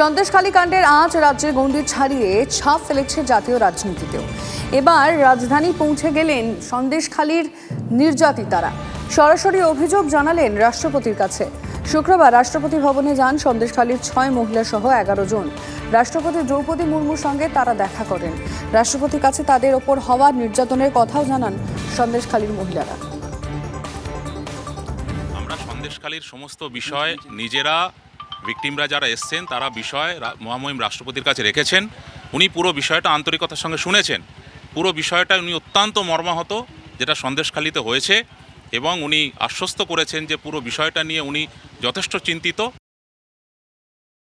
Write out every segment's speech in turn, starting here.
সন্দেশখালী কাণ্ডের আজ রাজ্যের গণ্ডি ছাড়িয়ে ছাপ ফেলেছে জাতীয় রাজনীতিতেও। এবার রাজধানী পৌঁছে গেলেন সন্দেশখালীর নির্যাতিতারা। সরাসরি অভিযোগ জানালেন রাষ্ট্রপতির কাছে। শুক্রবার রাষ্ট্রপতি ভবনে যান সন্দেশখালীর ছয় মহিলা সহ এগারো জন। রাষ্ট্রপতি দ্রৌপদী মুর্মুর সঙ্গে তারা দেখা করেন। রাষ্ট্রপতির কাছে তাদের ওপর হওয়া নির্যাতনের কথাও জানান সন্দেশখালীর মহিলারা। আমরা সন্দেশখালীর সমস্ত বিষয় নিজেরা ভিকটিমরা যারা এসছেন, তারা বিষয় মহামহিম রাষ্ট্রপতির কাছে রেখেছেন। উনি পুরো বিষয়টা আন্তরিকতার সঙ্গে শুনেছেন। পুরো বিষয়টা উনি অত্যন্ত মর্মাহত, যেটা সন্দেশখালীতে হয়েছে এবং উনি আশ্বস্ত করেছেন যে পুরো বিষয়টা নিয়ে উনি যথেষ্ট চিন্তিত।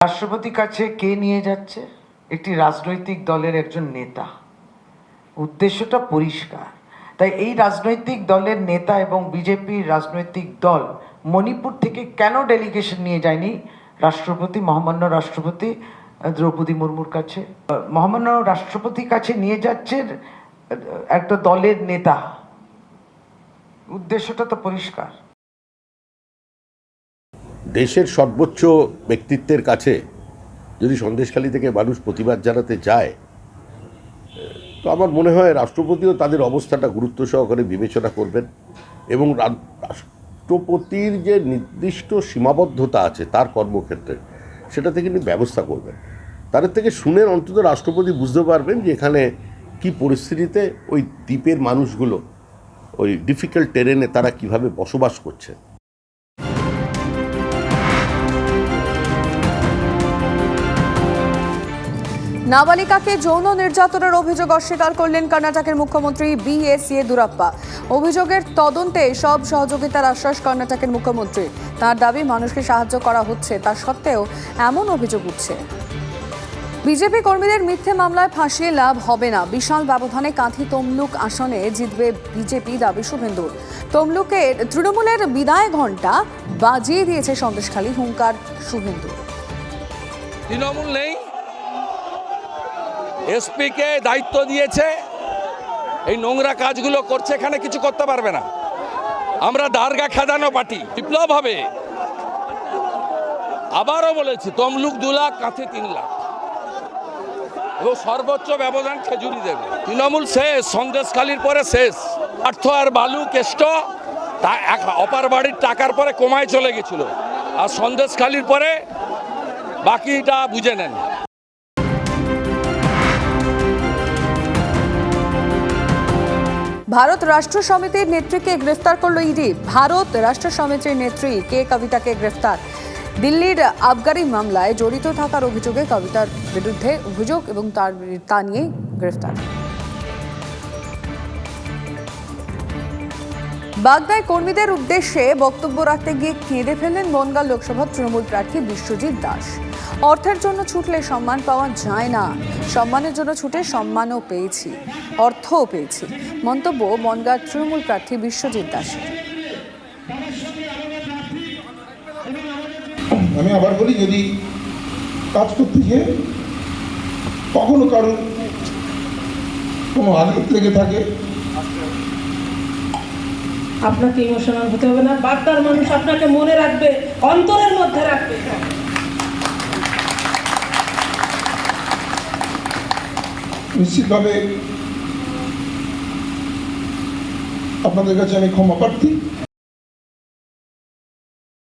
রাষ্ট্রপতির কাছে কে নিয়ে যাচ্ছে? একটি রাজনৈতিক দলের একজন নেতা। উদ্দেশ্যটা পরিষ্কার। তাই এই রাজনৈতিক দলের নেতা এবং বিজেপির রাজনৈতিক দল মণিপুর থেকে কেন ডেলিগেশন নিয়ে যায়নি? রাষ্ট্রপতি, মহামান্য রাষ্ট্রপতি দ্রৌপদী মুর্মুর কাছে। মহামান্য রাষ্ট্রপতির কাছে নিয়ে যাচ্ছে একটা দলের নেতা। উদ্দেশ্যটা তো পরিষ্কার। দেশের সর্বোচ্চ ব্যক্তিত্বের কাছে যদি সন্দেশখালী থেকে মানুষ প্রতিবাদ জানাতে যায় তো আমার মনে হয় রাষ্ট্রপতিও তাদের অবস্থাটা গুরুত্ব সহকারে বিবেচনা করবেন এবং রাষ্ট্রপতির যে নির্দিষ্ট সীমাবদ্ধতা আছে তার কর্মক্ষেত্রে সেটা থেকে তিনি ব্যবস্থা করবেন। তাদের থেকে শুনে অন্তত রাষ্ট্রপতি বুঝতে পারবেন যে এখানে কি পরিস্থিতিতে ওই দ্বীপের মানুষগুলো, ওই ডিফিকাল্ট টেরেনে তারা কীভাবে বসবাস করছে। নাবালিকাকে যৌন নির্যাতনের অভিযোগ অস্বীকার করলেন কর্ণাটকের মুখ্যমন্ত্রী বি এস ইয়েদুরাপ্পা অভিযোগের তদন্তে সব সহযোগিতার আশ্বাস কর্ণাটকের মুখ্যমন্ত্রী। তার দাবি, মানুষকে সাহায্য করা হচ্ছে, তা সত্ত্বেও এমন অভিযোগ উঠছে। বিজেপি কর্মীদের মিথ্যে মামলায় ফাঁসিয়ে লাভ হবে না। বিশাল ব্যবধানে কাঁথি তমলুক আসনে জিতবে বিজেপি দাবি শুভেন্দুর। তমলুকের তৃণমূলের বিদায় ঘণ্টা বাজিয়ে দিয়েছে সন্দেশখালী হুঙ্কার শুভেন্দুর। তৃণমূল নেই এসপিকে দায়িত্ব দিয়েছে। এই নোংরা কাজগুলো করছে, এখানে কিছু করতে পারবে না। আমরা দারগা খেদানো পার্টি, বিপ্লব হবে। আবারও বলেছি, তমলুক দু লাখ, কাঁথে তিন লাখ। এবং সর্বোচ্চ ব্যবধান খেজুরি দেবে। তৃণমূল শেষ সন্দেশখালির পরে শেষ। অর্থ আর বালু কেষ্ট, তা এক অপার বাড়ির টাকার পরে কমায় চলে গেছিল। আর সন্দেশখালির পরে বাকিটা বুঝে নেন। ভারত রাষ্ট্র সমিতির নেত্রীকে গ্রেফতার করল ইডি। ভারত রাষ্ট্র সমিতির নেত্রী কে কবিতাকে গ্রেফতার। দিল্লির আবগারি মামলায় জড়িত থাকার অভিযোগে কবিতার বিরুদ্ধে অভিযোগ এবং তার তা নিয়ে গ্রেফতার। বাগদায় কর্মীদের উদ্দেশ্যে বক্তব্য রাখতে গিয়ে কেঁদে ফেললেন বনগাঁ লোকসভা তৃণমূল প্রার্থী বিশ্বজিৎ দাস। অর্থের জন্য ছুটলে সম্মান পাওয়া যায় না। সম্মানের জন্য ছুটে সম্মানও পেয়েছি, অর্থও পেয়েছি, মন্তব্য বনগাঁ তৃণমূল প্রার্থী বিশ্বজিৎ দাসের আমি আবার বলি, যদি কাজ করতে গিয়ে কখনো কারোর কোনো আঘাত লেগে থাকে আপনাকে ইমোশনাল হতে হবে না বাগদার মানুষ আপনাকে মনে রাখবে, অন্তরের মধ্যে রাখবে। নিশ্চিতভাবে আপনাদের কাছে আমি ক্ষমা প্রার্থী।